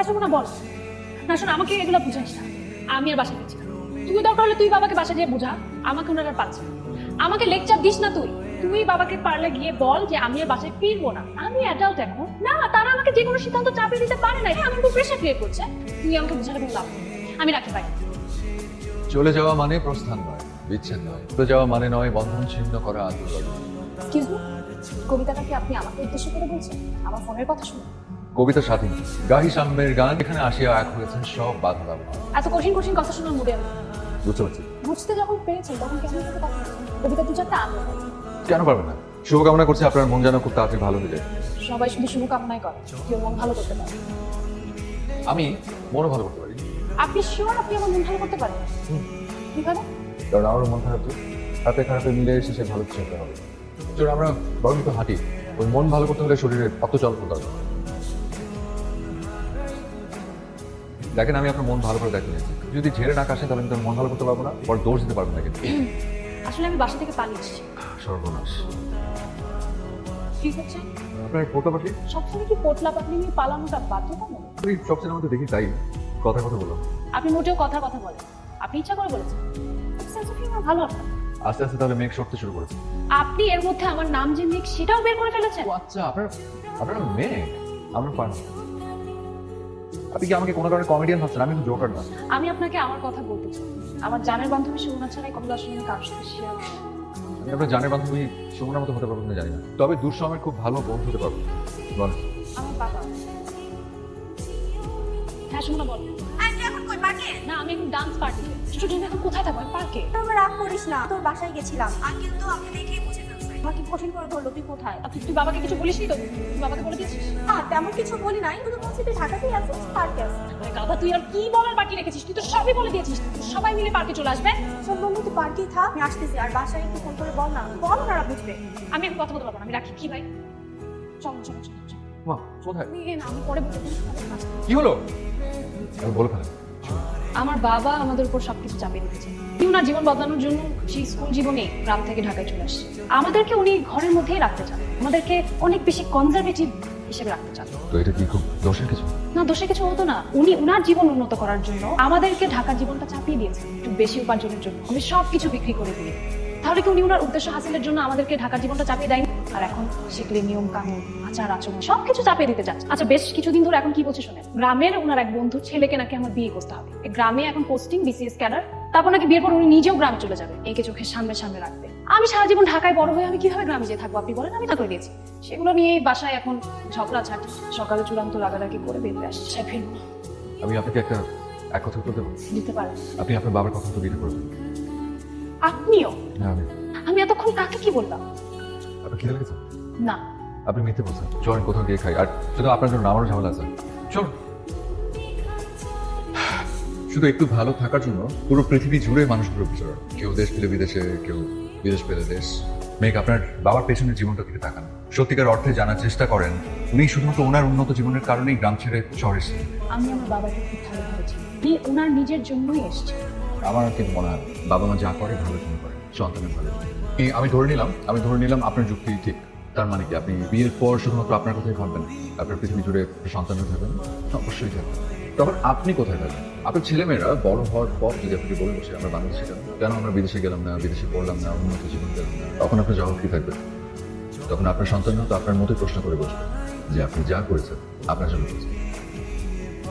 হ্যাঁ শোনো না বল। না শোনো আমাকে এগুলো বুঝাইস না। আমি আর বাসায় গেছি তুই দরকার হলে তুই বাবাকে বাসা গিয়ে বুঝা। আমাকে ওনারা পাচ্ছে আমাকে লেকচার দিস না তুই। তুই বাবাকে পারলে গিয়ে বল যে আমি আর বাসায় ফিরবো না। আমি অ্যাডাল্ট এখন। না তারা আমাকে যে কোনো সিদ্ধান্ত চাপিয়ে দিতে পারে না। এটা আমার প্রেশার ক্রিয়েট করছে। তুই আমাকে বুঝালে কোনো লাভ আমি রাখি ভাই চলে যাওয়া মানে প্রস্থান নয় বিচ্ছেদ নয়। চলে যাওয়া মানে নয় বন্ধন ছিন্ন করা আন্দোলন। কবিতাটা কি আপনি আমাকে উদ্দেশ্য করে বলছেন? আমার ফোনের কথা শুনে কবিতা স্বাধীন। গাহি সাম্যের গান এখানে আসিয়া এক হয়েছেন সব বাধা বাধা এত কঠিন কঠিন কথা শোনার মুডে বুঝতে পারছি। বুঝতে যখন পেরেছেন তখন কেন? কবিতা দু চারটা কেন পারবেন না? শুভকামনা করছি আপনার মন যেন খুব তাড়াতাড়ি ভালো হয়ে যায় সবাই শুধু শুভকামনাই করে কেউ মন ভালো করতে পারে আমি মনও ভালো করতে পারি। আপনি শিওর আপনি আমার মন ভালো করতে পারেন? কীভাবে? কারণ আমার মন খারাপ তো। হাতে খারাপে মিলে এসে সে ভালো কিছু হবে। চলুন আমরা বরং তো হাঁটি। ওই মন ভালো করতে হলে শরীরে অত চলাচল দরকার। দেখেন আমি আপনার মন ভালো করে দেখে নিয়েছি। যদি ঝেড়ে না কাশে তাহলে আমি তার মন ভালো করতে পারব না পর দোষ দিতে পারব না কিন্তু। আসলে আমি বাসা থেকে পালিয়ে এসেছি। সর্বনাশ। কি হচ্ছে? আপনার সবসময় কি পোটলা পাতলি নিয়ে পালানোটা বাধ্যতামূলক আমি সবচেয়ে মধ্যে দেখি তাই কথা আপনি মোটেও কথা কথা বলেন আপনি ইচ্ছা করে বলেছেন। সেন্স অফ হিউমার ভালো আপনার। আস্তে আস্তে তাহলে মেঘ সরতে শুরু করেছে। আপনি এর মধ্যে আমার নাম যে নিক সেটাও বের করে ফেলেছেন? আচ্ছা আপনার আপনার মেঘ? আমার আপনি কি আমাকে কোনো ধরনের কমেডিয়ান ভাবছেন? আমি জোকার না। আমি আপনাকে আমার কথা বলতে চাই। আমার জানের বান্ধবী সুমনা ছাড়াই কমলা আসলে আমি কারোর সাথে শেয়ার আমি আপনার জানের বান্ধবী সুমনার মতো হতে পারব না জানি না। তবে দুঃসময়ের খুব ভালো বন্ধু হতে পারব। বল আমার বাবা। হ্যাঁ সুমনা বল। পার্কে? না আমি এখন ডান্স পার্টিতে স্টুডেন্ট এখন কোথায় থাকব? পার্কে। তোর রাগ করিস না তোর বাসায় গেছিলাম। আঙ্কেল তো আমাকে আমাকে কঠিন করে ধরলো? তুই কোথায়? আপনি তুই বাবাকে কিছু বলিসনি তো? তুই বাবাকে বলে দিয়েছিস? না তেমন কিছু বলি নাই শুধু বলছি তুই ঢাকাতেই আছিস পার্কে আছিস। আরে গাধা তুই আর কি বলার বাকি রেখেছিস? তুই তো সবই বলে দিয়েছিস। সবাই মিলে পার্কে চলে আসবে। সব বন্ধু তুই পার্কেই থাক আমি আসতেছি। আর বাসায় একটু ফোন করে বল না। বল ওনারা বুঝবে। আমি এখন কথা বলতে পারব না। আমি রাখি। কি ভাই? চল চল চল চল। মা কোথায়? আমি পরে বলতে কি হলো? আমি বলে ফেলেন আমার বাবা আমাদের উপর সবকিছু চাপিয়ে দিয়েছে। উনি ওনার জীবন বদলানোর জন্য সেই স্কুল জীবনে গ্রাম থেকে ঢাকায় চলে আসছে। আমাদেরকে উনি ঘরের মধ্যেই রাখতে চান। আমাদেরকে অনেক বেশি কনজারভেটিভ হিসেবে রাখতে চান। তো এটা কি খুব দোষের কিছু? না দোষে কিছু হতো না। উনি উনার জীবন উন্নত করার জন্য আমাদেরকে ঢাকা জীবনটা চাপিয়ে দিয়েছে একটু বেশি উপার্জনের জন্য। আমি সব কিছু বিক্রি করে দিই। তাহলে কি উনি উনার উদ্দেশ্য হাসিলের জন্য আমাদেরকে ঢাকার জীবনটা চাপিয়ে দেয়নি? আর এখন শিখলে নিয়ম কানুন আচার আচরণ সবকিছু চাপিয়ে দিতে যাচ্ছে আচ্ছা বেশ কিছুদিন ধরে এখন কি বলছে শোনেন? গ্রামের ওনার এক বন্ধুর ছেলেকে নাকি আমার বিয়ে করতে হবে। গ্রামে এখন পোস্টিং বিসিএস ক্যাডার তারপর নাকি বিয়ের পর উনি নিজেও গ্রামে চলে যাবে। একে চোখের সামনে সামনে রাখবে আমি সারা জীবন ঢাকায় বড় হয়ে আমি কীভাবে গ্রামে যেয়ে থাকব? আপনি বলেন আমি তা করে দিয়েছি। সেগুলো নিয়ে বাসায় এখন ঝগড়া ঝাঁটি সকালে চূড়ান্ত রাগারাগি করে বেরিয়ে আসছে। ফিরবো আমি আপনাকে একটা এক কথা বলতে দেবো? দিতে পারেন। আপনি আপনার বাবার কথা তো বিয়ে করবেন। আপনিও? না আমি আমি এতক্ষণ কাকে কি বললাম? আপনার খিদে লেগেছে না। আপনি মিথ্যে বলছেন। চলেন কোথাও গিয়ে খাই। আর শুধু আপনার জন্য আমারও ঝামেলা আছে। চল শুধু একটু ভালো থাকার জন্য পুরো পৃথিবী জুড়ে মানুষগুলো বিচার কেউ দেশ পেলে বিদেশে কেউ বিদেশ পেলে দেশ। মেঘ আপনার বাবার পেছনের জীবনটা দিকে তাকান। সত্যিকার অর্থে জানার চেষ্টা করেন উনি শুধুমাত্র ওনার উন্নত জীবনের কারণেই গ্রাম ছেড়ে শহরে এসেছেন। আমি আমার বাবাকে খুব ভালোবেসেছি উনি ওনার নিজের জন্যই এসছে আমার কিন্তু মনে হয় বাবা মা যা করে ভালোর জন্য করে সন্তানের ভালো আমি ধরে নিলাম, আমি ধরে নিলাম আপনার যুক্তি ঠিক। তার মানে কি, আপনি বিয়ের পর শুধুমাত্র আপনার কথাই ভাববেন আপনার পৃথিবী জুড়ে সন্তান থাকবেন? অবশ্যই থাকবেন। তখন আপনি কোথায় থাকবেন? আপনার ছেলেমেয়েরা বড় হওয়ার পর যদি আপনি বলে বসে আমরা বাংলাদেশে গেলাম, কেন আমরা বিদেশে গেলাম না, বিদেশে পড়লাম না, উন্নত জীবন গেলাম না, তখন আপনার জবাব কি থাকবে? তখন আপনার সন্তানরা তো আপনার মতোই প্রশ্ন করে বসবে, যে আপনি যা করেছেন, আপনার জন্য করেছেন।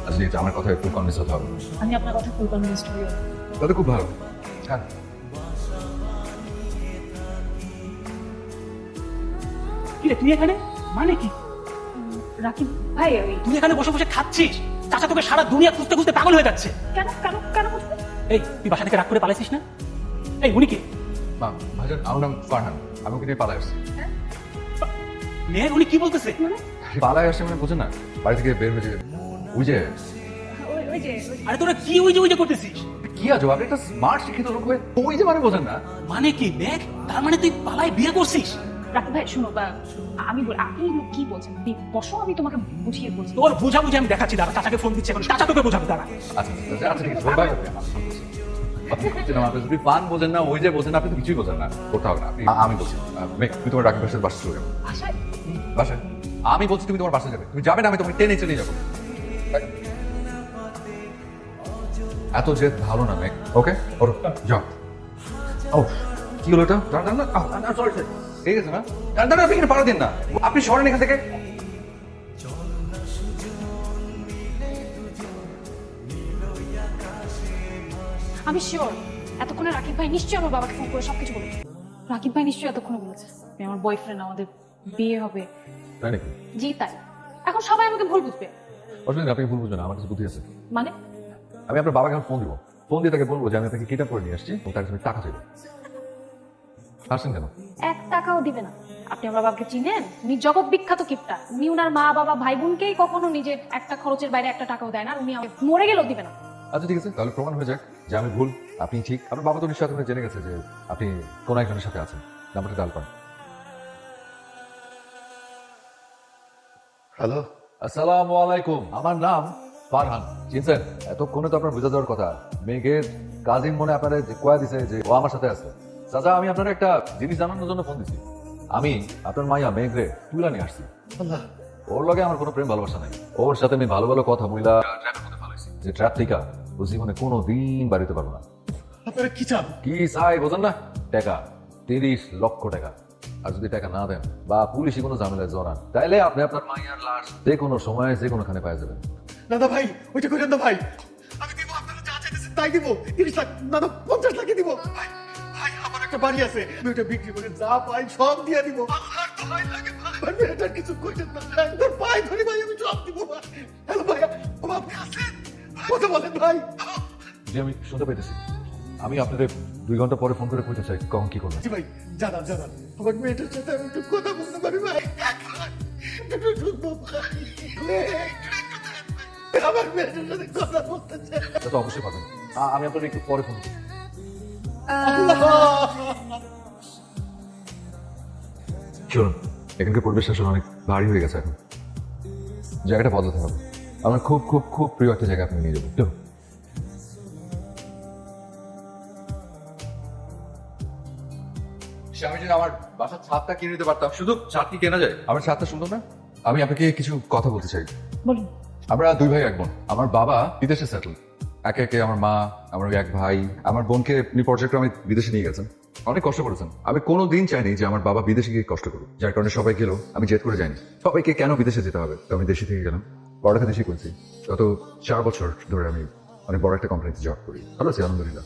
আজকে এটা আমার কথা একটু কনভিন্স হতে হবে। আমি আপনার কথা ফুল কনভিন্সড হই তাহলে খুব ভালো। হ্যাঁ। কি তুই এখানে? মানে কি? রাকিব ভাই ওই তুই এখানে বসে বসে খাচ্ছিস? চাচা তোকে সারা দুনিয়া খুঁজতে খুঁজতে পাগল হয়ে যাচ্ছে। কেন কেন কেন এই তুই বাসা থেকে রাগ করে পালাইছিস না? এই উনি কে? মা ভাইজান আমার নাম ফারহান। আমি ওকে নিয়ে পালায় আসছি। মেয়ের উনি কি বলতেছে? পালায় আসছে মানে বোঝে না। বাড়ি থেকে বের হয়ে যায় ওই যে আরে তোরা কি ওই যে ওই যে করতেছিস? কি আছো? আপনি একটা স্মার্ট শিক্ষিত লোক হয়ে ওই যে মানে বোঝেন না। মানে কি মেঘ তার মানে তুই পালাই বিয়ে করছিস? রাকিব ভাই শুনো বা আমি বলি আপনি কি বলছেন? বসো আমি তোমাকে বুঝিয়ে বলছি। তোর বোঝা বুঝে আমি দেখাচ্ছি দাঁড়া চাচাকে ফোন দিচ্ছে এখন। চাচা তোকে বোঝাবে দাঁড়া। আচ্ছা আচ্ছা, আচ্ছা ঠিক আছে আপনি যদি পান বোঝেন না ওই যে বোঝেন না, আপনি তো কিছুই বোঝেন না। করতে হবে না আমি বলছি তুমি তোমার ডাক্তার বাসায় বাসা চলে যাবে বাসায়? আমি বলছি তুমি তোমার বাসায় যাবে। তুমি যাবে না আমি তোমাকে টেনে চলে যাব। এত জেদ ভালো না মেঘ। ওকে ওর যাও। ও কি হলো এটা? দাঁড়ান না সরি সরি ঠিক আছে না? দাঁড়ান আপনি এখানে পাড়া দিন না। আপনি সরেন এখান থেকে। আমি শিওর এতক্ষণে রাকিব ভাই নিশ্চয়ই আমার বাবাকে ফোন করে সবকিছু বলেছে। রাকিব ভাই নিশ্চয়ই এতক্ষণে বলেছে আমার বয়ফ্রেন্ড আমাদের বিয়ে হবে। তাই নাকি? জি তাই। এখন সবাই আমাকে ভুল বুঝবে। অসুবিধা আপনি ভুল বুঝবেন না, আমার কাছে বুদ্ধি আছে। মানে? আমি আপনার বাবাকে এখন ফোন দিব। ফোন দিয়ে তাকে বলব যে আমি আপনাকে কিডন্যাপ করে নিয়ে আসছি এবং তার কাছে টাকা চাইব। আসছেন কেন? এক টাকাও দিবে না। আপনি আমার বাবাকে চিনেন? উনি জগৎ বিখ্যাত কিপটা। উনি ওনার মা বাবা ভাই বোনকেই কখনো নিজের একটা খরচের বাইরে একটা টাকাও দেয় না উনি আমাকে মরে গেলেও দিবে না। আচ্ছা ঠিক আছে। তাহলে প্রমাণ হয়ে যাক যে আমি ভুল আপনি ঠিক। আপনার বাবা তো নিশ্চয়ই এতক্ষণে জেনে গেছে যে আপনি কোন একজনের সাথে আছেন। নাম্বারটা ডাল পান হ্যালো। আসসালামু আলাইকুম। আমার নাম ফারহান চিনছেন এতক্ষণে তো আপনার বুঝা দেওয়ার কথা। মেঘের কাজিন মনে আপনারা যে কয়া দিছে যে ও আমার সাথে আছে। চাচা আমি আপনার একটা জিনিস জানানোর জন্য ফোন দিছি। আমি আপনার মাইয়া মেঘরে তুলা নিয়ে আসছি। ওর লগে আমার কোনো প্রেম ভালোবাসা নাই। ওর সাথে আমি ভালো ভালো কথা বইলা যে ট্র্যাপ থেকে ও জীবনে কোনো দিন বাড়িতে পারব না। আপনারা কি চান? কি চাই বোঝেন না? টাকা তিরিশ লক্ষ টাকা। আর যদি টাকা না দেন বা পুলিশে কোনো ঝামেলায় জড়ান তাইলে আপনি আপনার মাইয়ার লাশ যে কোনো সময় যে কোনোখানে পাই যাবেন। দাদা ভাই ওইটা করেন না ভাই। আমি দিব আপনারা যা চাইতেছেন তাই দিব। তিরিশ লাখ দাদা পঞ্চাশ লাখে দিব। ভাই ভাই আমার একটা বাড়ি আছে। আমি ওইটা বিক্রি করে যা পাই সব দিয়ে দিব। আমার তো লাগে ভাই। মেয়েটার কিছু কইতেন না তোর পায়ে ধরি ভাই আমি সব দিব ভাই। হ্যালো ভাই ও আপনি আছেন? কথা বলেন ভাই। যে আমি শুনতে পাইতেছি। আমি আপনাদের দুই ঘণ্টা পরে ফোন করে কইতে চাই কখন কি করবেন? জি ভাই জানান জানান। আমার মেয়েটার সাথে আমি একটু কথা বলতে পারি ভাই? শুনব ভাই। আমার মেয়েটার সাথে কথা বলতে চাই। তো অবশ্যই পাবেন। আমি একটু পরে ফোন এখানকার পরিবেশ আসলে অনেক ভারী হয়ে গেছে এখন। জায়গাটা বদলাতে হবে। আমার খুব খুব খুব প্রিয় একটা জায়গা আপনি নিয়ে যাবেন। সে আমি যদি আমার বাসার ছাদটা কিনে নিতে পারতাম শুধু ছাদ কি কেনা যায়? আমার ছাদটা সুন্দর না? আমি আপনাকে কিছু কথা বলতে চাই। বলুন। আমরা দুই ভাই, এক বোন। আমার বাবা বিদেশে সেটেল একে একে আমার মা, আমার এক ভাই, আমার বোনকে উনি পর্যায়ক্রমে বিদেশে নিয়ে গেছেন। অনেক কষ্ট করেছেন। আমি কোনো দিন চাইনি যে আমার বাবা বিদেশে গিয়ে কষ্ট করুক। যার কারণে সবাই গেল, আমি জেদ করে যাইনি। সবাইকে কেন বিদেশে যেতে হবে? তো আমি দেশে থেকে গেলাম। পড়ালেখা দেশে করেছি। গত চার বছর ধরে আমি অনেক বড় একটা কোম্পানিতে জব করি। ভালো আছি, আলহামদুলিল্লাহ।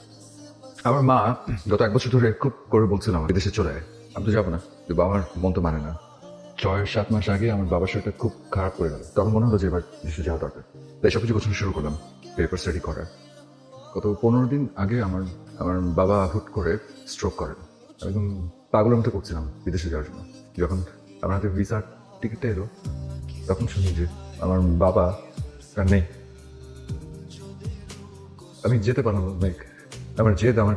আমার মা গত এক বছর ধরে খুব করে বলছিলাম বিদেশে চলে আয়। আমি তো যাব না। তো বাবার মন তো মানে না। ছয়, সাত মাস আগে আমার বাবার শরীরটা খুব খারাপ করে গেল। তখন মনে হলো যে, এবার দেশে যাওয়া দরকার। তাই সব কিছু গোছানো শুরু করলাম পেপার স্টাডি করার। গত পনেরো দিন আগে আমার আমার বাবা হুট করে স্ট্রোক করেন। একদম পাগলের মতো করছিলাম বিদেশে যাওয়ার জন্য। যখন আমার হাতে ভিসার টিকিটটা এলো, তখন শুনি যে, আমার বাবা আর নেই। আমি যেতে পারলাম লাইক আমার জেদ আমার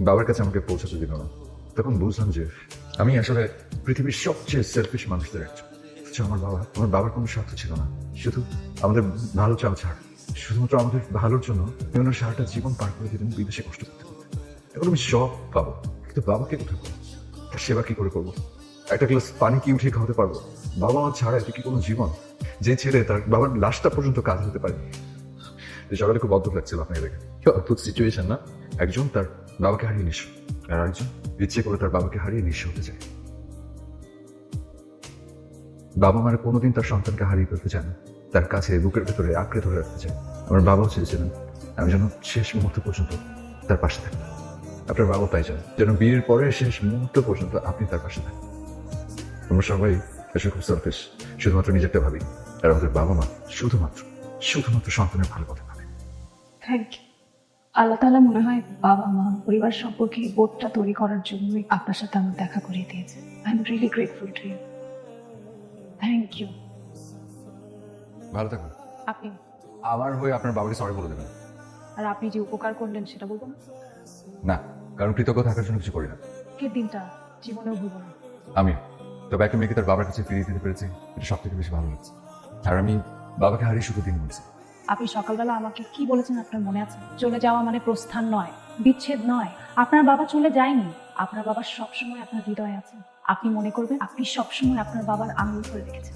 বাবার কাছে আমাকে পৌঁছাতে দিল না। তখন বুঝলাম যে আমি আসলে পৃথিবীর সবচেয়ে সেলফিশ মানুষদের একজন। হচ্ছে আমার বাবা, আমার বাবার কোনো স্বার্থ ছিল না। শুধু আমাদের ভালো চাল ছাড়। শুধুমাত্র আমাদের ভালোর জন্য ওনার সারাটা জীবন পার করে দিলেন বিদেশে কষ্ট করতে এখন আমি সব পাবো। কিন্তু বাবাকে কোথায় পাবো? তার সেবা কি করে করব? একটা গ্লাস পানি কি উঠিয়ে খাওয়াতে পারব? বাবা মা ছাড়া এতে কি কোনো জীবন? যে ছেলে তার বাবার লাশটা পর্যন্ত কাজ হতে পারে সকালে খুব অদ্ভুত লাগছিল আপনাকে দেখে অদ্ভুত সিচুয়েশন না? একজন তার বাবাকে হারিয়ে নিঃস্ব একজন ইচ্ছে করে তার বাবাকে হারিয়ে নিঃস্ব হতে চায়। বাবা মারা কোনোদিন তার সন্তানকে হারিয়ে ফেলতে চায় না। তার কাছে বুকের ভেতরে আঁকড়ে ধরে রাখতে চায় আমার বাবাও চেয়েছিলেন, আমি যেন শেষ মুহূর্ত পর্যন্ত তার পাশে থাকি। আপনার বাবা তাই চান, যেন বিয়ের পরে শেষ মুহূর্ত পর্যন্ত আপনি তার পাশে থাকেন। আমরা সবাই এসে খুব সেলফিশ শুধুমাত্র নিজেরটা ভাবি। আর আমাদের বাবা মা শুধুমাত্র শুধুমাত্র সন্তানের ভালো কথা ভাবে। থ্যাংক ইউ আল্লাহ তালা মনে হয় বাবা মা পরিবার সম্পর্কে বোর্ডটা তৈরি করার জন্যই আপনার সাথে আমার দেখা করিয়ে দিয়েছে I am really grateful to you thank you ভালো থাকুন। আপনি? আমার হয়ে আপনার বাবাকে সরি বলে দেবেন। আর আপনি যে উপকার করলেন সেটা বলব না? না কারণ কৃতজ্ঞ থাকার জন্য কিছু করি না। আজকের দিনটা জীবনেও ভুলবো না। আমি তবে একটা মেয়েকে তার বাবার কাছে ফিরিয়ে দিতে পেরেছি এটা সব থেকে বেশি ভালো লাগছে। আর আমি বাবাকে হারিয়ে শুধু দিন বলছি আপনি সকালবেলা আমাকে কি বলেছেন আপনার মনে আছে? চলে যাওয়া মানে প্রস্থান নয়, বিচ্ছেদ নয়। আপনার বাবা চলে যায়নি। আপনার বাবা সবসময় আপনার হৃদয় আছে। আপনি মনে করবেন আপনি সবসময় আপনার বাবার আঙুল করে রেখেছেন